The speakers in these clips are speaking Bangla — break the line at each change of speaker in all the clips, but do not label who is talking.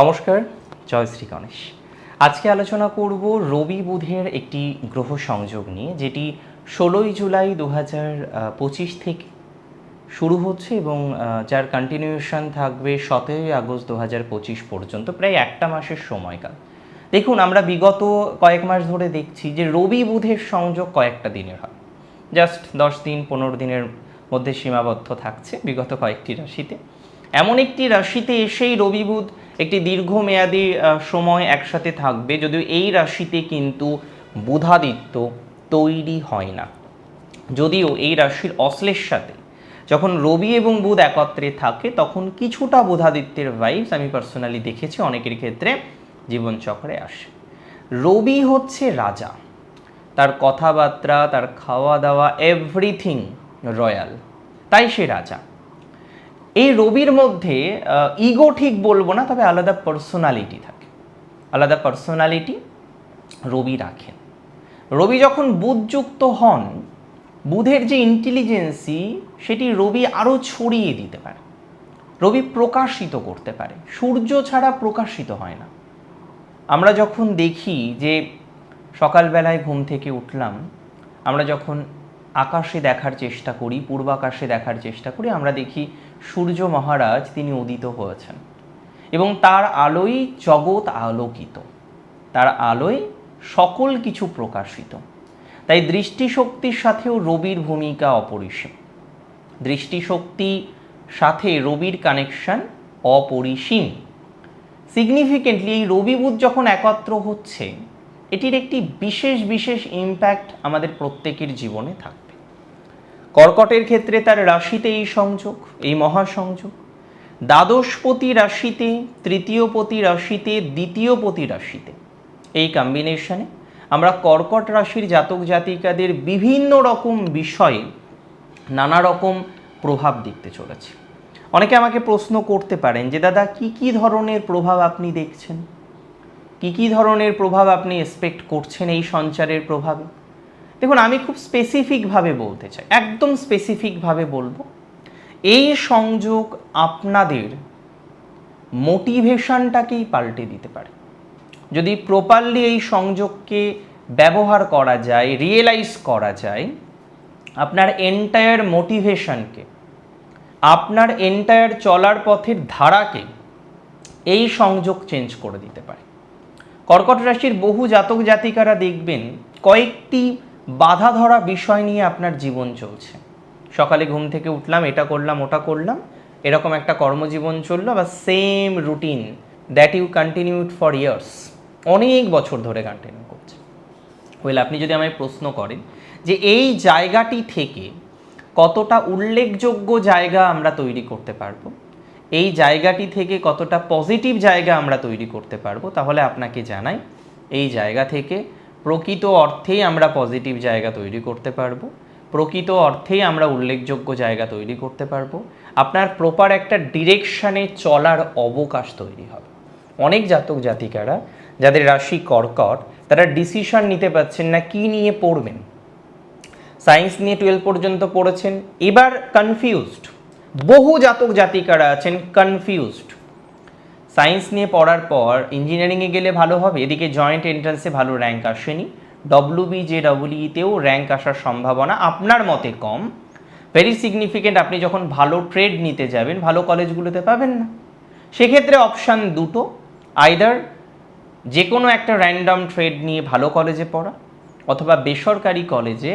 নমস্কার, জয় শ্রী গণেশ। আজকে আলোচনা করব রবি বুধের একটি গ্রহ সংযোগ নিয়ে, যেটি ষোলোই জুলাই দু পঁচিশ থেকে শুরু হচ্ছে এবং যার কন্টিনিউশন থাকবে সতেরোই আগস্ট দু পঁচিশ পর্যন্ত, প্রায় একটা মাসের সময়কাল। দেখুন, আমরা বিগত কয়েক মাস ধরে দেখছি যে রবি বুধের সংযোগ কয়েকটা দিনের হয়। জাস্ট দশ দিন, পনেরো দিনের মধ্যে সীমাবদ্ধ থাকছে বিগত কয়েকটি রাশিতে। এমন একটি রাশিতে এসেই রবি বুধ একটি দীর্ঘমেয়াদী সময় একসাথে থাকবে, যদিও এই রাশিতে কিন্তু বুধাদিত্য তৈরি হয় না। যদিও এই রাশির অশ্লের সাথে, যখন রবি এবং বুধ একত্রে থাকে, তখন কিছুটা বুধাদিত্যের ভাইবস আমি পার্সোনালি দেখেছি, অনেকের ক্ষেত্রে জীবনচক্রে আসে। রবি হচ্ছে রাজা। তার কথাবার্তা, তার খাওয়া দাওয়া এভরিথিং রয়্যাল। তাই সে রাজা। এই রবির মধ্যে ইগো ঠিক বলব না, তবে আলাদা পার্সোনালিটি থাকে। আলাদা পার্সোনালিটি রবি রাখেন। রবি যখন বুধযুক্ত হন, বুধের যে ইন্টেলিজেন্সি সেটি রবি আরও ছড়িয়ে দিতে পারে। রবি প্রকাশিত করতে পারে। সূর্য ছাড়া প্রকাশিত হয় না। আমরা যখন দেখি যে সকালবেলায় ঘুম থেকে উঠলাম, আমরা যখন আকাশে দেখার চেষ্টা করি, পূর্বাকাশে দেখার চেষ্টা করি, আমরা দেখি সূর্য মহারাজ তিনি উদিত হয়েছেন। এবং তার আলোই জগৎ আলোকিত। তার আলোয় সকল কিছু প্রকাশিত। তাই দৃষ্টিশক্তির সাথেও রবির ভূমিকা অপরিসীম। দৃষ্টিশক্তি সাথে রবির কানেকশন অপরিসীম। সিগনিফিকেন্টলি এই রবি বুধ যখন একত্র হচ্ছে, এটির একটি বিশেষ বিশেষ ইম্প্যাক্ট আমাদের প্রত্যেকের জীবনে থাকবে কর্কটের ক্ষেত্রে তার রাশিতে এই সংযোগ, এই মহাসংযোগ। দ্বাদশপতি রাশিতে, তৃতীয়পতি রাশিতে, দ্বিতীয়পতি রাশিতে। এই কম্বিনেশনে আমরা কর্কট রাশির জাতক জাতিকাদের বিভিন্ন রকম বিষয়ে নানা রকম প্রভাব দেখতে চলেছে। অনেকে আমাকে প্রশ্ন করতে পারেন যে, দাদা, কি কি ধরনের প্রভাব আপনি দেখছেন? কি কি ধরনের প্রভাব আপনি এক্সপেক্ট করছেন এই সঞ্চারের প্রভাবে? দেখুন, আমি খুব স্পেসিফিকভাবে বলতে চাই, একদম স্পেসিফিকভাবে বলব। এই সংযোগ আপনাদের মোটিভেশনটাকেই পাল্টে দিতে পারে। যদি প্রপারলি এই সংযোগকে ব্যবহার করা যায় রিয়েলাইজ করা যায়, আপনার এন্টায়ার মোটিভেশনকে আপনার এন্টায়ার চলার পথের ধারাকে এই সংযোগ চেঞ্জ করে দিতে পারে। কর্কট রাশির বহু জাতক জাতিকারা দেখবেন, কয়েকটি বাধা ধরা বিষয় নিয়ে আপনার জীবন চলছে। সকালে ঘুম থেকে উঠলাম, এটা করলাম, ওটা করলাম, এরকম একটা কর্মজীবন চলল, বা same routine that you continued for years অনেক বছর ধরে কন্টিনিউ করছে। ওয়েল আপনি যদি আমায় প্রশ্ন করেন যে এই জায়গাটি থেকে কতটা উল্লেখযোগ্য জায়গা আমরা তৈরি করতে পারব, এই জায়গাটি থেকে কতটা পজিটিভ জায়গা আমরা তৈরি করতে পারব, তাহলে আপনাকে জানাই, এই জায়গা থেকে প্রকৃত অর্থেই আমরা পজিটিভ জায়গা তৈরি করতে পারব, প্রকৃত অর্থেই আমরা উল্লেখযোগ্য জায়গা তৈরি করতে পারব, আপনার প্রপার একটা ডিরেকশানে চলার অবকাশ তৈরি হবে। অনেক জাতক জাতিকারা, যাদের রাশি কর্কট, তারা ডিসিশন নিতে পারছেন না কি নিয়ে পড়বেন। সায়েন্স নিয়ে টুয়েলভ পর্যন্ত পড়েছেন, এবার কনফিউজড বহু জাতক জাতিকারা আছেন কনফিউজড সায়েন্স নিয়ে পড়ার পর ইঞ্জিনিয়ারিংয়ে গেলে ভালো হবে? এদিকে জয়েন্ট এন্ট্রান্সে ভালো র্যাঙ্ক আসেনি। ডব্লিউ বি জে ডব্লিউতেও র্যাঙ্ক আসার সম্ভাবনা আপনার মতে কম। ভেরি সিগনিফিকেন্ট আপনি যখন ভালো ট্রেড নিতে যাবেন, ভালো কলেজগুলোতে পাবেন না। সেক্ষেত্রে অপশান দুটো আইদার যে কোনো একটা র্যান্ডম ট্রেড নিয়ে ভালো কলেজে পড়া, অথবা বেসরকারি কলেজে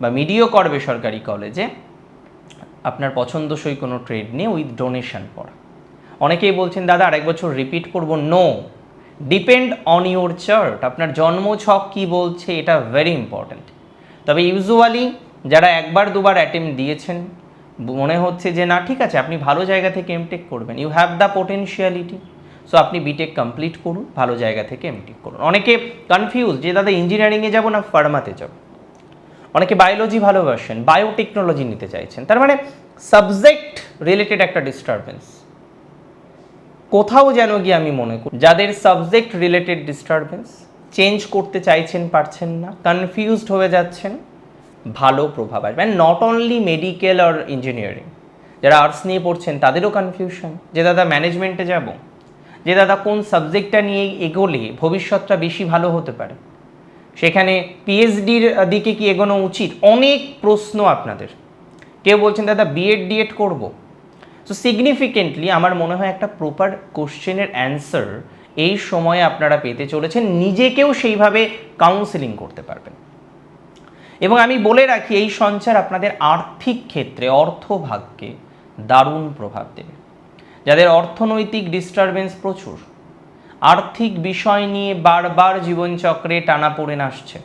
বা মিডিওকর বেসরকারি কলেজে আপনার পছন্দসই কোনো ট্রেড নিয়ে উইথ ডোনেশন পড়া। অনেকেই বলছেন, দাদা, আরেক বছর রিপিট করব। No depend on your chart আপনার জন্ম ছক কী বলছে, এটা ভেরি ইম্পর্ট্যান্ট তবে ইউজুয়ালি যারা একবার, দুবার অ্যাটেম্প দিয়েছেন, মনে হচ্ছে যে, না, ঠিক আছে, আপনি ভালো জায়গা থেকে এমটেক করবেন। You have the potentiality so আপনি বিটেক কমপ্লিট করুন, ভালো জায়গা থেকে এমটেক করুন। অনেকে কনফিউজ যে, দাদা ইঞ্জিনিয়ারিংয়ে যাব না ফার্মাতে যাব? অনেকে বায়োলজি ভালোবাসেন বায়োটেকনোলজি নিতে চাইছেন। তার মানে সাবজেক্ট রিলেটেড একটা ডিস্টারবেন্স কোথাও যেন গিয়ে আমি মনে করি, যাদের সাবজেক্ট রিলেটেড ডিস্টারবেন্স চেঞ্জ করতে চাইছেন, পারছেন না কনফিউজড হয়ে যাচ্ছেন, ভালো প্রভাব আসবে। নট অনলি মেডিকেল আর ইঞ্জিনিয়ারিং যারা আর্টস নিয়ে পড়ছেন, তাদেরও কনফিউশন যে দাদা ম্যানেজমেন্টে যাব, যে দাদা কোন সাবজেক্টটা নিয়ে এগোলে ভবিষ্যৎটা বেশি ভালো হতে পারে। সেখানে পিএইচডির দিকে কি এগোনো উচিত? অনেক প্রশ্ন আপনাদের। কেউ বলছেন, দাদা বিএড ডিএড করব? সো সিগনিফিকেন্টলি আমার মনে হয় একটা প্রপার কোশ্চেনের অ্যান্সার এই সময়ে আপনারা পেতে চলেছেন। নিজেকেও সেইভাবে কাউন্সেলিং করতে পারবেন। এবং আমি বলে রাখি, এই সঞ্চার আপনাদের আর্থিক ক্ষেত্রে অর্থভাগ্যে দারুণ প্রভাব দেবে। যাদের অর্থনৈতিক ডিস্টারবেন্স প্রচুর, আর্থিক বিষয় নিয়ে বারবার জীবনচক্রে টানাপোড়েন আসছে।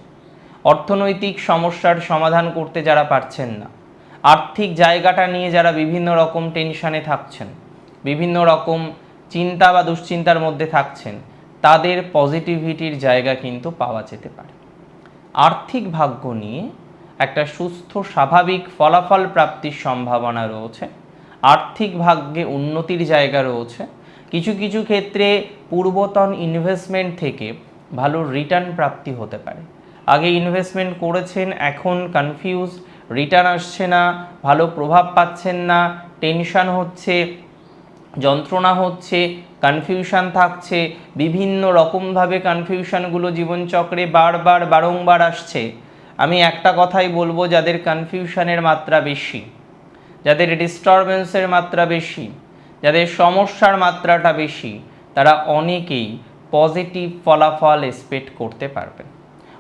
অর্থনৈতিক সমস্যার সমাধান করতে যারা পারছেন না আর্থিক জায়গাটা নিয়ে যারা বিভিন্ন রকম টেনশানে থাকছেন, বিভিন্ন রকম চিন্তা বা দুশ্চিন্তার মধ্যে থাকছেন, তাদের পজিটিভিটির জায়গা কিন্তু পাওয়া যেতে পারে। আর্থিক ভাগ্য নিয়ে একটা সুস্থ, স্বাভাবিক ফলাফল প্রাপ্তির সম্ভাবনা রয়েছে, আর্থিক ভাগ্যে উন্নতির জায়গা রয়েছে। কিছু কিছু ক্ষেত্রে পূর্বতন ইনভেস্টমেন্ট থেকে ভালো রিটার্ন প্রাপ্তি হতে পারে। আগে ইনভেস্টমেন্ট করেছেন, এখন কনফিউজ রিটার্ন আসছে না, ভালো প্রভাব পাচ্ছেন না টেনশন হচ্ছে, যন্ত্রণা হচ্ছে কনফিউশন থাকছে, বিভিন্ন রকমভাবে কনফিউশনগুলো জীবনচক্রে বারবার, বারংবার আসছে। আমি একটা কথাই বলব, যাদের কনফিউশনের মাত্রা বেশি, যাদের ডিস্টারবেন্সের মাত্রা বেশি, যাদের সমস্যার মাত্রাটা বেশি, তারা অনেকেই পজিটিভ ফলাফল এক্সপেক্ট করতে পারবেন।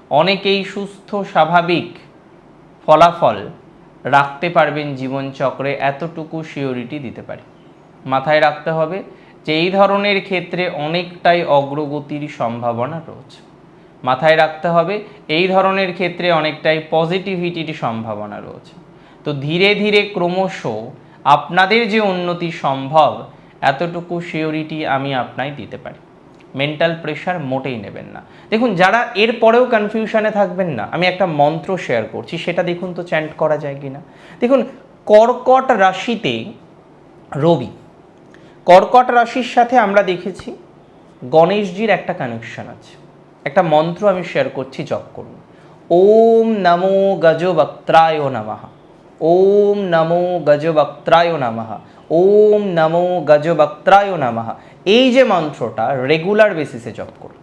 অনেকেই সুস্থ, স্বাভাবিক ফলাফল রাখতে পারবেন জীবনচক্রে এতটুকু সিওরিটি দিতে পারি। মাথায় রাখতে হবে যে এই ধরনের ক্ষেত্রে অনেকটাই অগ্রগতির সম্ভাবনা রয়েছে। মাথায় রাখতে হবে এই ধরনের ক্ষেত্রে অনেকটাই পজিটিভিটির সম্ভাবনা রয়েছে। তো ধীরে ধীরে ক্রমশ আপনাদের যে উন্নতি সম্ভব, এতটুকু সিওরিটি আমি আপনায় দিতে পারি। মেন্টাল প্রেশার মোটেই নেবেন না। দেখুন, যারা এর পরেও কনফিউশনে থাকবেন না, আমি একটা মন্ত্র শেয়ার করছি, সেটা দেখুন তো চ্যান্ট করা যায় কি না দেখুন, কর্কট রাশিতে রবি, কর্কট রাশির সাথে আমরা দেখেছি গণেশজির একটা কানেকশন আছে। একটা মন্ত্র আমি শেয়ার করছি, জপ করুন। ওম নমো গজবক্ত্রায় নমঃ। ওম নমো গজবক্ত্রায় নমঃ। ওম নমো গজবক্ত্রায় নমঃ। এই যে মন্ত্রটা রেগুলার বেসিসে জপ করুন।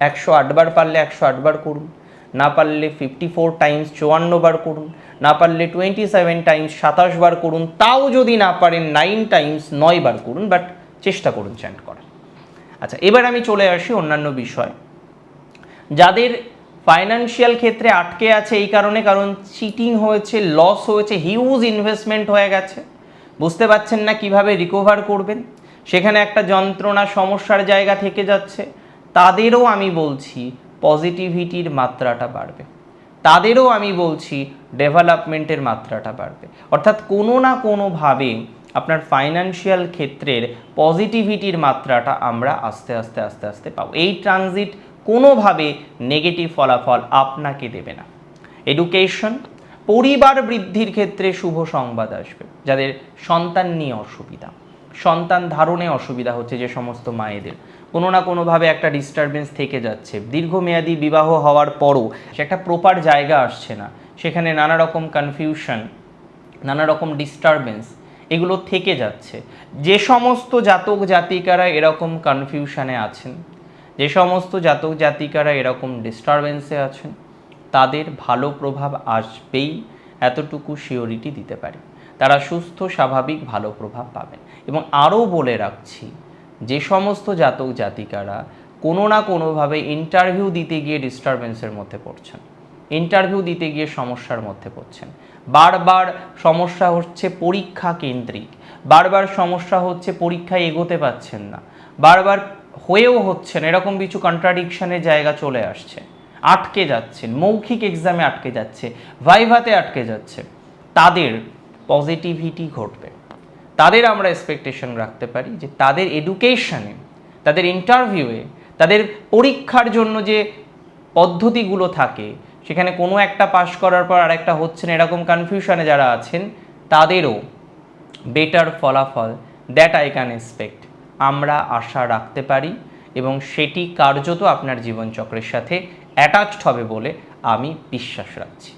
একশো আটবার পারলে একশো আটবার করুন। না পারলে ফিফটি ফোর টাইমস চুয়ান্ন বার করুন। না পারলে টোয়েন্টি সেভেন টাইমস সাতাশ বার করুন। তাও যদি না পারেন নাইন টাইমস নয় বার করুন বাট চেষ্টা করুন চ্যান্ট করার। আচ্ছা এবার আমি চলে আসি অন্যান্য বিষয়। যাদের ফাইনান্সিয়াল ক্ষেত্রে আটকে আছে এই কারণে, কারণ চিটিং হয়েছে লস হয়েছে হিউজ ইনভেস্টমেন্ট হয়ে গেছে। বুঝতে পারছেন না কীভাবে রিকভার করবেন? সেখানে একটা যন্ত্রণা, সমস্যার জায়গা থেকে যাচ্ছে। তাদেরও আমি বলছি পজিটিভিটির মাত্রাটা বাড়বে। তাদেরও আমি বলছি ডেভেলপমেন্টের মাত্রাটা বাড়বে। অর্থাৎ কোনো না কোনোভাবে আপনার ফাইনান্সিয়াল ক্ষেত্রের পজিটিভিটির মাত্রাটা আমরা আস্তে আস্তে আস্তে আস্তে পাবো। এই ট্রানজিট কোনোভাবে নেগেটিভ ফলাফল আপনাকে দেবে না। এডুকেশন পরিবার বৃদ্ধির ক্ষেত্রে শুভ সংবাদ আসবে, যাদের সন্তান নিয়ে অসুবিধা। সন্তান ধারণে অসুবিধা হচ্ছে যে সমস্ত মায়েদের। কোনো না কোনোভাবে একটা ডিস্টারবেন্স থেকে যাচ্ছে। দীর্ঘমেয়াদী বিবাহ হওয়ার পরও সে একটা প্রপার জায়গা আসছে না। সেখানে নানা রকম কনফিউশন নানা রকম ডিস্টারবেন্স এগুলো থেকে যাচ্ছে। যে সমস্ত জাতক জাতিকারা এরকম কনফিউশনে আছেন যে সমস্ত জাতক জাতিকারা এরকম ডিস্টারবেন্সে আছেন, তাদের ভালো প্রভাব আসবেই এতটুকু শিওরিটি দিতে পারি। তারা সুস্থ, স্বাভাবিক, ভালো প্রভাব পাবেন। এবং আরও বলে রাখছি, যে সমস্ত জাতক জাতিকারা কোনো না কোনোভাবে ইন্টারভিউ দিতে গিয়ে ডিস্টারবেন্সের মধ্যে পড়ছেন। ইন্টারভিউ দিতে গিয়ে সমস্যার মধ্যে পড়ছেন। বারবার সমস্যা হচ্ছে পরীক্ষা কেন্দ্রিক। বারবার সমস্যা হচ্ছে পরীক্ষায় এগোতে পাচ্ছেন না। বারবার হয়েও হচ্ছেন, এরকম কিছু কন্ট্রাডিকশনের জায়গা চলে আসছে। আটকে যাচ্ছেন, মৌখিক এক্সামে আটকে যাচ্ছে, ভাইভাতে আটকে যাচ্ছে। তাদের পজিটিভিটি ঘটবে। তাদের আমরা এক্সপেকটেশন রাখতে পারি যে তাদের এডুকেশনে তাদের ইন্টারভিউয়ে তাদের পরীক্ষার জন্য যে পদ্ধতিগুলো থাকে, সেখানে কোনো একটা পাশ করার পর আরেকটা হচ্ছে না, এরকম কনফিউশনে যারা আছেন, তাদেরও বেটার ফলাফল দ্যাট আই ক্যান এক্সপেক্ট আমরা আশা রাখতে পারি এবং সেটি কার্যত আপনার জীবনচক্রের সাথে অ্যাটাচড হবে বলে আমি বিশ্বাস রাখছি।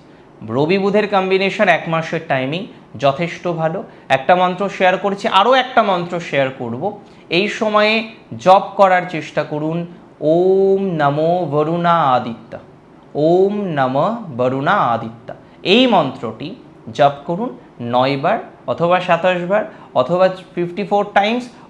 রবি বুধের কম্বিনেশন এক মাসের টাইমিং যথেষ্ট ভালো। একটা মন্ত্র শেয়ার করেছি, আরও একটা মন্ত্র শেয়ার করব। এই সময়ে জপ করার চেষ্টা করুন। ওম নমো বরুণা আদিত্য। ওম নম বরুণা আদিত্য। এই মন্ত্রটি জপ করুন নয়বার অথবা সাতাশবার অথবা ফিফটি ফোর টাইমস